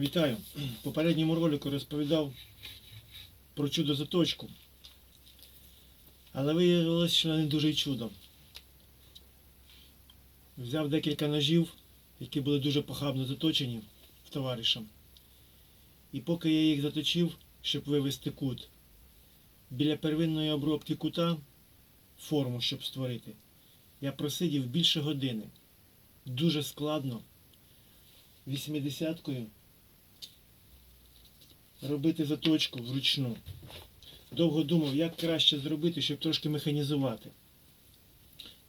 Вітаю! В попередньому ролику розповідав про чудо заточку. Але виявилось, що не дуже чудо. Взяв декілька ножів, які були дуже похабно заточені в товариша. І поки я їх заточив, щоб вивести кут, біля первинної обробки кута, форму, щоб створити, я просидів більше години. Дуже складно. 80-кою робити заточку вручну. Довго думав, як краще зробити, щоб трошки механізувати.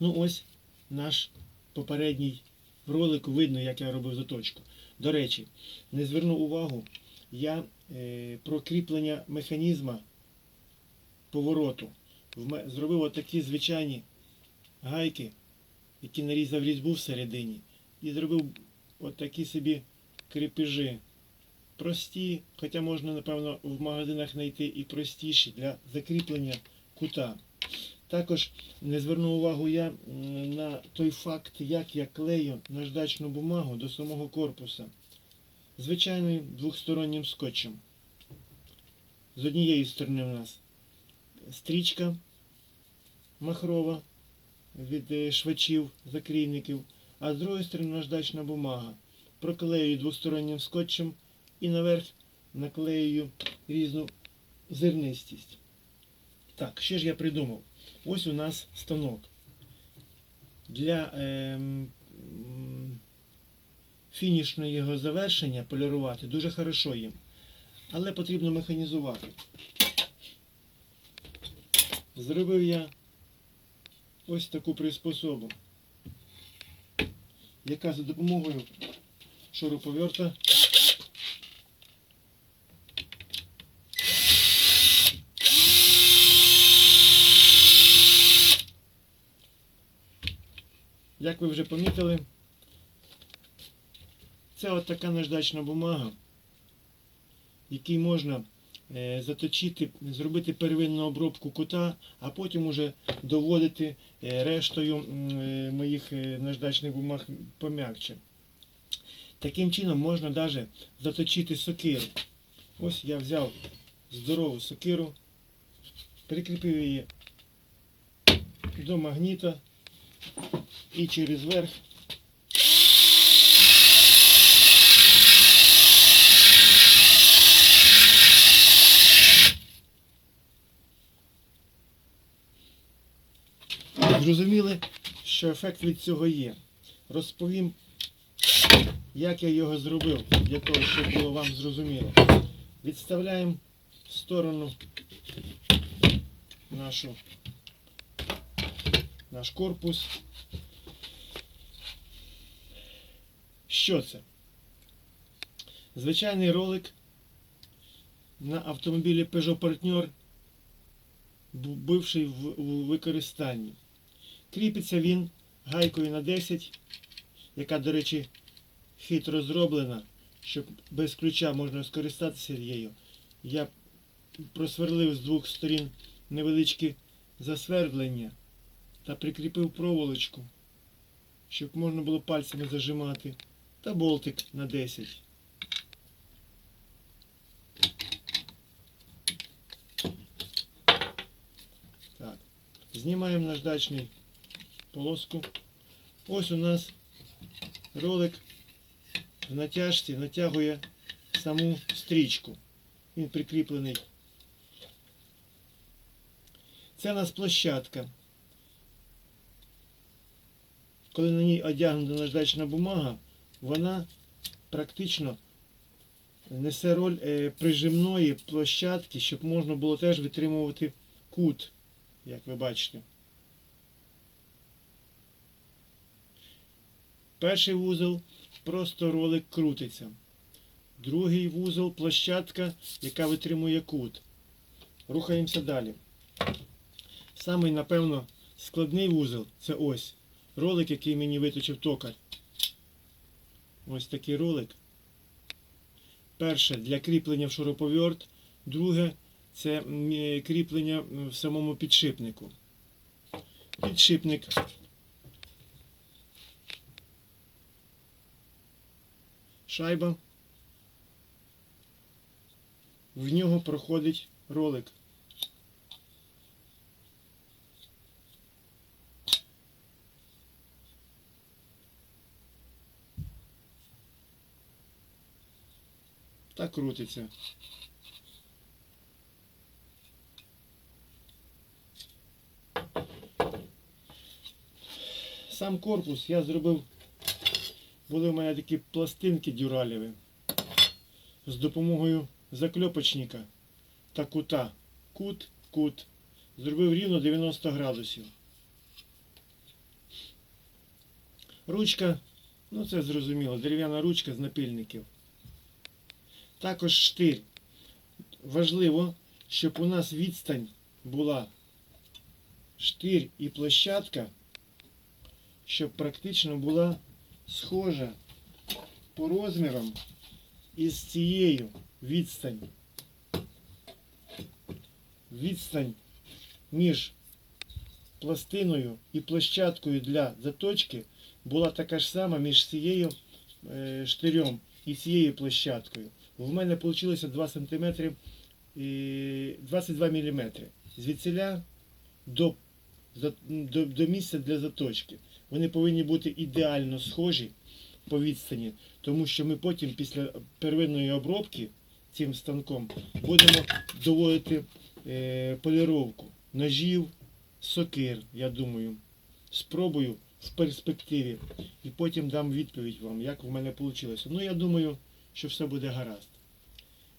Ну ось наш попередній ролик видно, як я робив заточку. До речі, не звернув увагу, я е, про кріплення механізма повороту зробив отакі звичайні гайки, які нарізав різьбу всередині, і зробив отакі собі кріпежі. Прості, хоча можна, напевно, в магазинах знайти і простіші для закріплення кута. Також не звернув увагу я на той факт, як я клею наждачну бумагу до самого корпуса. Звичайним двохстороннім скотчем. З однієї сторони у нас стрічка махрова від е, швачів, закрійників, а з другої сторони наждачна бумага. Проклеюю двостороннім скотчем і наверх наклеюю різну зернистість. Так, що ж я придумав? Ось у нас станок. Для ем, м, фінішного його завершення полірувати дуже хорошо їм. Але потрібно механізувати. Зробив я ось таку приспособу, яка за допомогою шуруповерта Як ви вже помітили, це от така наждачна бумага, якій можна е, заточити, зробити первинну обробку кута, а потім уже доводити е, рештою е, моїх наждачних бумаг пом'якче. Таким чином можна навіть заточити сокиру. Ось я взяв здорову сокиру, прикріпив її до магніта і через верх. Зрозуміли, що ефект від цього є. Розповім, як я його зробив, для того, щоб було вам зрозуміло. Відставляємо в сторону нашу, наш корпус. Що це? Звичайний ролик на автомобілі Peugeot Partner, бивший в, використанні. Кріпиться він гайкою на 10, яка, до речі, хитро зроблена, щоб без ключа можна скористатися її. Я просверлив з двох сторін невеличкі засвердлення та прикріпив проволочку, щоб можна було пальцями зажимати, та болтик на 10. Так. Знімаємо наждачний полоску. Ось у нас ролик в натяжці натягує саму стрічку. Він прикріплений. Це у нас площадка. Коли на ній одягнута наждачна бумага, вона практично несе роль е, прижимної площадки, щоб можна було теж витримувати кут, як ви бачите. Перший вузол просто ролик крутиться. Другий вузол площадка, яка витримує кут. Рухаємося далі. Самий, напевно, складний вузол це ось. Ролик, який мені виточив токар. Ось такий ролик. Перше для кріплення в шуруповерт. Друге це кріплення в самому підшипнику. Підшипник. Шайба. в нього проходить ролик. Так крутиться. Сам корпус я зробив. Були в мене такі пластинки дюралєві з допомогою закльопочника та кута. Кут, кут. Зробив рівно 90 градусів. Ручка, ну це зрозуміло, дерев'яна ручка з напильників. Також штир. Важливо, щоб у нас відстань була штир і площадка, щоб практично була схожа по розмірам із цією відстань. Відстань між пластиною і площадкою для заточки була така ж сама між цією е, штирем і цією площадкою. В мене вийшло 2 см і 22 мм. Звідсіля до, до, до місця для заточки. Вони повинні бути ідеально схожі по відстані, тому що ми потім після первинної обробки цим станком будемо доводити е, поліровку ножів, сокир, я думаю. Спробую в перспективі і потім дам відповідь вам, як в мене вийшло. Ну, я думаю, що все буде гаразд.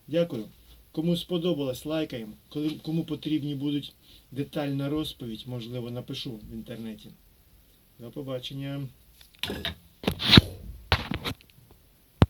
Дякую. Кому сподобалось, лайкаємо. Кому потрібні будуть детальна розповідь, можливо, напишу в інтернеті. До побачення.